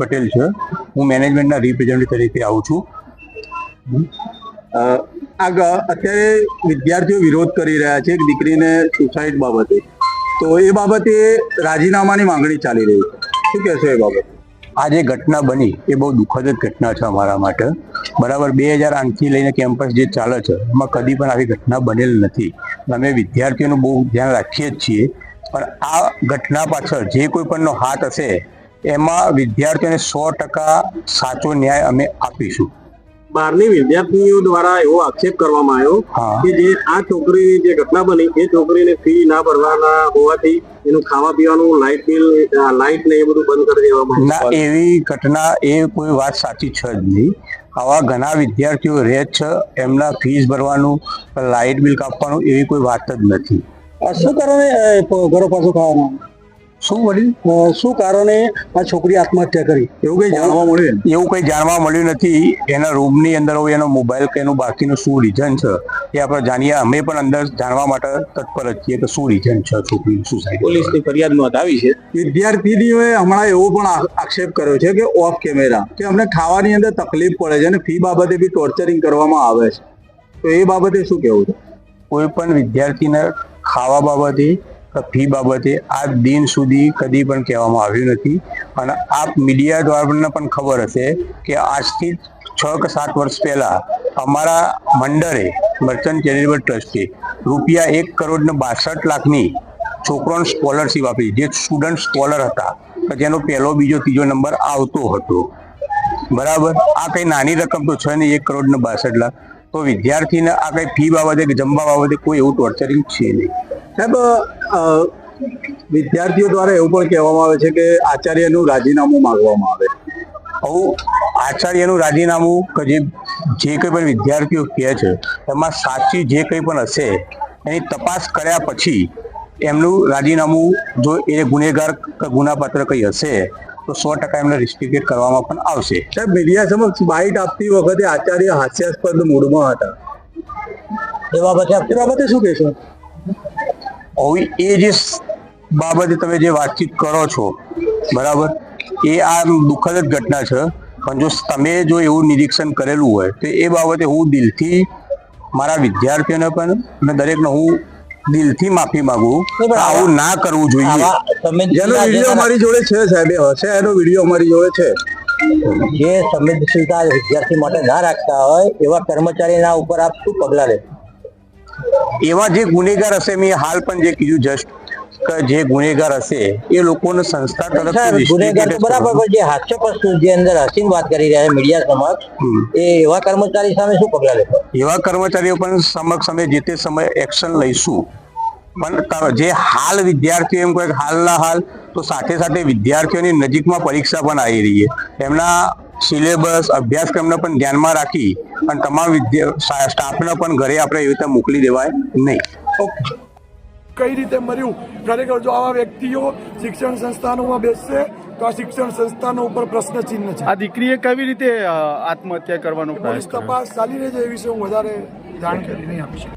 પટેલ છે. હું મેનેજમેન્ટના રિપ્રેઝેન્ટેટિવ તરીકે આવું છું. આગળ અત્યારે વિદ્યાર્થીઓ વિરોધ કરી રહ્યા છે દીકરીને સુસાઇડ બાબતે. તો એ બાબતે રાજીનામાની માંગણી ચાલી રહી છે. શું કહેશો એ બાબતે? આ જે ઘટના બની એ બહુ દુઃખદ ઘટના છે અમારા માટે. બરાબર બે હજાર આઠથી લઈને કેમ્પસ જે ચાલે છે, એમાં કદી પણ આવી ઘટના બનેલ નથી. અમે વિદ્યાર્થીઓનું બહુ ધ્યાન રાખીએ જ છીએ. પણ આ ઘટના પાછળ જે કોઈ પણનો હાથ હશે એમાં વિદ્યાર્થીઓને સો ટકા સાચો ન્યાય અમે આપીશું. બહારની વિદ્યાર્થીઓ દ્વારા એવો આક્ષેપ કરવામાં આવ્યો કે જે આ છોકરીની જે ઘટના બની એ છોકરીને ફી ના ભરવાના હોવાથી એનું ખાવા પીવાનું લાઇટ બિલ લાઇટ ને એ બધું બંધ કરી દેવામાં ના એવી ઘટના એ કોઈ વાત સાચી છે જ નહીં. આવા ઘણા વિદ્યાર્થીઓ રહે છે એમના ફીસ ભરવાનું લાઇટ બિલ કાપવાનું એવી કોઈ વાત જ નથી. શું કરવાનું ઘરો પાછું ખાવાનો? શું વડીલ શું કારણે આ છોકરી આત્મહત્યા કરી? એવું કઈ જાણવા મળ્યું એવું કંઈ જાણવા મળ્યું નથી. એના રૂમની અંદર હોય એનો મોબાઈલ કે એનું બાકીનું શું રીઝન છે એ આપણે જાણીએ. અમે પણ અંદર જાણવા માટે તત્પર જ છીએ કે શું રીઝન છે છોકરીનું સુસાઇડ પોલીસની ફરિયાદ નોંધાવી છે? વિદ્યાર્થીનીઓએ હમણાં એવો પણ આક્ષેપ કર્યો છે કે ઓફ કેમેરા કે અમને ખાવાની અંદર તકલીફ પડે છે અને ફી બાબતે બી ટોર્ચરિંગ કરવામાં આવે છે. તો એ બાબતે શું કહેવું છે? કોઈ પણ વિદ્યાર્થીને ખાવા બાબતે ફી બાબતે આજ દિન સુધી કદી પણ કહેવામાં આવ્યું નથી. અને આ મીડિયા દ્વારા પણ ખબર હશે કે આજથી છ કે સાત વર્ષ પહેલા અમારા મંડળે મર્ચન્ટ ચેરિટેબલ ટ્રસ્ટે રૂપિયા એક કરોડ ને બાસઠ લાખની છોકરાઓને સ્કોલરશીપ આપી. જે સ્ટુડન્ટ સ્કોલર હતા, કે જેનો પહેલો, બીજો, ત્રીજો નંબર આવતો હતો. બરાબર? આ કઈ નાની રકમ તો છે નહીં, એક કરોડ ને બાસઠ લાખ. તો વિદ્યાર્થીને આ કઈ ફી બાબતે કે જમવા બાબતે કોઈ એવું ટોર્ચરિંગ છે નહીં. સાહેબ વિદ્યાર્થીઓ દ્વારા એવું પણ કહેવામાં આવે છે કે આચાર્યનું રાજીનામું માંગવામાં આવે. હું આચાર્યનું રાજીનામું કે જે જે કંઈ પણ વિદ્યાર્થીઓ કહે છે, એમાં સાચી જે કંઈ પણ હશે, એની તપાસ કર્યા પછી એમનું રાજીનામું જો એ ગુનેગાર કે ગુનાપાત્ર કંઈ હશે, તો સો ટકા એમને રિસ્ટ્રિક્ટેડ કરવામાં પણ આવશે. સાહેબ, મીડિયા સમક્ષ બાઇટ આપતી વખતે આચાર્ય હાસ્યાસ્પદ મૂડમાં હતા. એ બાબતે એ બાબતે શું કહેશો? હવે એ જે બાબતે તમે જે વાતચીત કરો છો બરાબર? એ આ દુઃખદ જ ઘટના છે. પણ જો તમે જો એવું નિરીક્ષણ કરેલું હોય તો એ બાબતે હું દિલથી મારા વિદ્યાર્થીઓને પણ અને દરેકને હું દિલથી માફી માંગુ આવું ના કરવું જોઈએ. તમે જેનો વીડિયો અમારી જોડે છે સાહેબ એ હશે એનો વીડિયો અમારી જોડે છે. જે સંવેદનશીલતા વિદ્યાર્થી માટે ના રાખતા હોય એવા કર્મચારીના ઉપર આપ શું પગલા લે એવા જે ગુનેગાર હશે મેં હાલ પણ જે કીધું જસ્ટ જે ગુનેગાર હશે એ લોકોને સંસ્થા તરફથી ગુનેગાર બરાબર પણ જે હાસ્યપ્રસ્તુત જે અંદર હસીન વાત કરી રહ્યા મીડિયા સમક્ષ એ એવા કર્મચારી સામે શું પગલા લે એવા કર્મચારીઓ પણ સમક્ષ અમે જે તે સમયે એક્શન લઈશું. પણ જે હાલ વિદ્યાર્થીઓ એમ કહે હાલના હાલ તો સાથે સાથે વિદ્યાર્થીઓની નજીકમાં પરીક્ષા પણ આવી રહી છે. એમના સિલેબસ અભ્યાસક્રમને પણ ધ્યાનમાં રાખી અને તમામ વિદ્યા સ્ટાફને પણ ઘરે આપણે એવી રીતે મોકલી દેવાય નહીં. ઓકે. કઈ રીતે મર્યું? ખરેખર જો આવા વ્યક્તિઓ શિક્ષણ સંસ્થાનોમાં બેસશે તો આ શિક્ષણ સંસ્થાનો ઉપર પ્રશ્ન ચિહ્ન છે. આ દીકરીએ કેવી રીતે આત્મહત્યા કરવાનો પોલીસ પ્રયાસ તપાસ ચાલી રહી છે એ વિશે હું વધારે જાણકારી નહીં આપી શકું.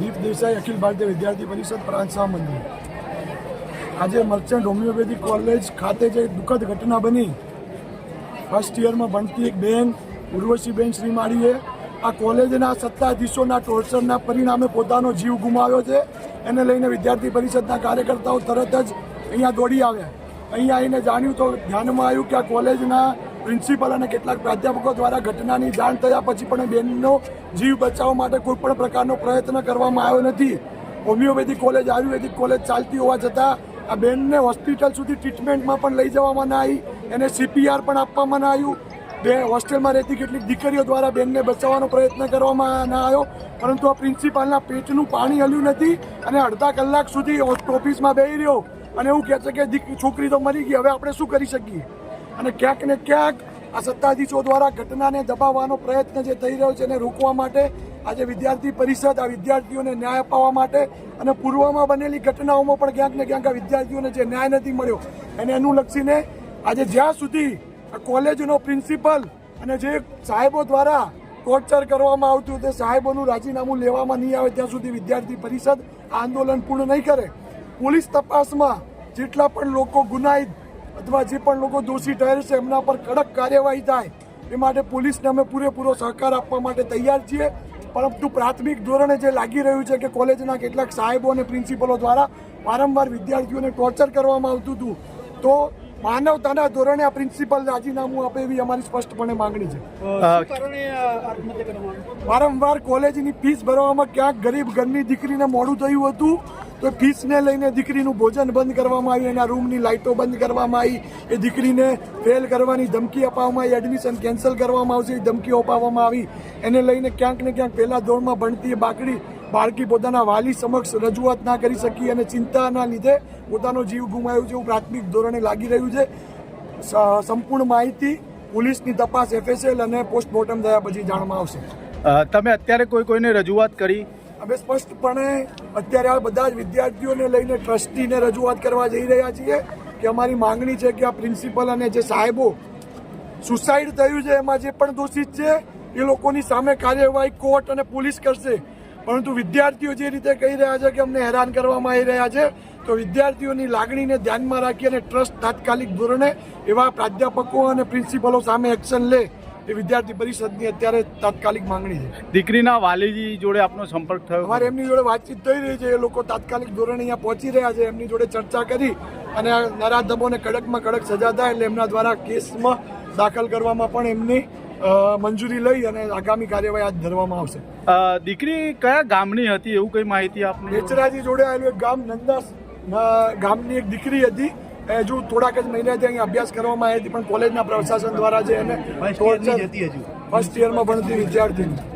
દીપ દેસાઈ અખિલ ભારતીય વિદ્યાર્થી પરિષદ પ્રાંત મંદિર આજે મર્ચન્ટ હોમિયોપેથિક કોલેજ ખાતે જે દુઃખદ ઘટના બની ફર્સ્ટ યરમાં ભણતી એક બેન, ઉર્વશીબેન શ્રીમાળીએ આ કોલેજના સત્તાધીશોના ટોર્ચરના પરિણામે પોતાનો જીવ ગુમાવ્યો છે. એને લઈને વિદ્યાર્થી પરિષદના કાર્યકર્તાઓ તરત જ અહીંયા દોડી આવ્યા. અહીંયા આવીને જાણ્યું તો ધ્યાનમાં આવ્યું કે આ કોલેજના પ્રિન્સિપલ અને કેટલાક પ્રાધ્યાપકો દ્વારા ઘટનાની જાણ થયા પછી પણ બેનનો જીવ બચાવવા માટે કોઈ પણ પ્રકારનો પ્રયત્ન કરવામાં આવ્યો નથી. હોમિયોપેથિક કોલેજ, આયુર્વેદિક કોલેજ ચાલતી હોવા છતાં આ બેનને હોસ્પિટલ સુધી ટ્રીટમેન્ટમાં પણ લઈ જવામાં ના આવી. એને સીપીઆર પણ આપવામાં ના આવ્યું. બે હોસ્ટેલમાં રહેતી કેટલીક દીકરીઓ દ્વારા બેનને બચાવવાનો પ્રયત્ન કરવામાં ના આવ્યો. પરંતુ આ પ્રિન્સિપાલના પેટનું પાણી હલ્યું નથી અને અડધા કલાક સુધી ઓફિસમાં બેહી રહ્યો. અને એવું કહે છે કે છોકરી તો મરી ગઈ, હવે આપણે શું કરી શકીએ? અને ક્યાંક ને ક્યાંક આ સત્તાધીશો દ્વારા ઘટનાને દબાવવાનો પ્રયત્ન જે થઈ રહ્યો છે એને રોકવા માટે આજે વિદ્યાર્થી પરિષદ આ વિદ્યાર્થીઓને ન્યાય અપાવવા માટે અને પૂર્વમાં બનેલી ઘટનાઓમાં પણ ક્યાંક ને ક્યાંક આ વિદ્યાર્થીઓને જે ન્યાય નથી મળ્યો, એને અનુલક્ષીને આજે જ્યાં સુધી આ કોલેજનો પ્રિન્સિપલ અને જે સાહેબો દ્વારા ટોર્ચર કરવામાં આવતું તે સાહેબોનું રાજીનામું લેવામાં નહીં આવે ત્યાં સુધી વિદ્યાર્થી પરિષદ આંદોલન પૂર્ણ નહીં કરે. પોલીસ તપાસમાં જેટલા પણ લોકો ગુનાહિત અથવા જે પણ લોકો દોષી ઠહેરશે એમના પર કડક કાર્યવાહી થાય એ માટે પોલીસને અમે પૂરેપૂરો સહકાર આપવા માટે તૈયાર છીએ. પરંતુ પ્રાથમિક ધોરણે જે લાગી રહ્યું છે કે કોલેજના કેટલાક સાહેબો અને પ્રિન્સિપલો દ્વારા વારંવાર વિદ્યાર્થીઓને ટોર્ચર કરવામાં આવતું હતું, તો માનવતાના ધોરણે આ પ્રિન્સિપલ રાજીનામું આપે એવી અમારી સ્પષ્ટપણે માંગણી છે. વારંવાર કોલેજની ફીસ ભરવામાં ક્યાંક ગરીબ ઘરની દીકરીને મોડું થયું હતું તો ફીસને લઈને દીકરીનું ભોજન બંધ કરવામાં આવ્યું એના રૂમની લાઇટો બંધ કરવામાં આવી એ દીકરીને ફેલ કરવાની ધમકી અપાવવામાં આવી એડમિશન કેન્સલ કરવામાં આવશે એ ધમકીઓ અપાવવામાં આવી. એને લઈને ક્યાંક ને ક્યાંક પહેલા ધોરણમાં ભણતી એ બાકડી બાળકી પોતાના વાલી સમક્ષ રજૂઆત ના કરી શકી અને ચિંતાના લીધે પોતાનો જીવ ગુમાવ્યો છે એવું પ્રાથમિક ધોરણે લાગી રહ્યું છે. સંપૂર્ણ માહિતી પોલીસની તપાસ એફએસએલ અને પોસ્ટમોર્ટમ થયા પછી જાણવામાં આવશે. તમે અત્યારે કોઈ કોઈને રજૂઆત કરી? અમે સ્પષ્ટપણે અત્યારે આ બધા જ વિદ્યાર્થીઓને લઈને ટ્રસ્ટીને રજૂઆત કરવા જઈ રહ્યા છીએ કે અમારી માંગણી છે કે આ પ્રિન્સિપલ અને જે સાહેબો સુસાઇડ થયું છે એમાં જે પણ દોષિત છે એ લોકોની સામે કાર્યવાહી કોર્ટ અને પોલીસ કરશે. પરંતુ વિદ્યાર્થીઓ જે રીતે કહી રહ્યા છે કે અમને હેરાન કરવામાં આવી રહ્યા છે તો વિદ્યાર્થીઓની લાગણીને ધ્યાનમાં રાખી અને ટ્રસ્ટ તાત્કાલિક ધોરણે એવા પ્રાધ્યાપકો અને પ્રિન્સિપલો સામે એક્શન લે એ વિદ્યાર્થી પરિષદની અત્યારે તાત્કાલિક માંગણી છે. દીકરીના વાલીજી જોડે આપનો સંપર્ક થયો? અમારે એમની જોડે વાતચીત થઈ રહી છે એ લોકો તાત્કાલિક ધોરણે અહીંયા પહોંચી રહ્યા છે એમની જોડે ચર્ચા કરી અને નરાધમોને કડકમાં કડક સજા થાય એટલે એમના દ્વારા કેસમાં દાખલ કરવામાં પણ એમની મંજૂરી લઈ અને આગામી કાર્યવાહી હાથ ધરવામાં આવશે. દીકરી કયા ગામની હતી એવું કઈ માહિતી આપને? નેચરાજી જોડે આવેલું એક ગામ નંદાસ ગામની એક દીકરી હતી. એ હજુ થોડાક જ મહિનાથી અહીંયા અભ્યાસ કરવામાં આવી હતી પણ કોલેજના પ્રશાસન દ્વારા જે એને ફર્સ્ટ યરમાં ભણતી વિદ્યાર્થીની.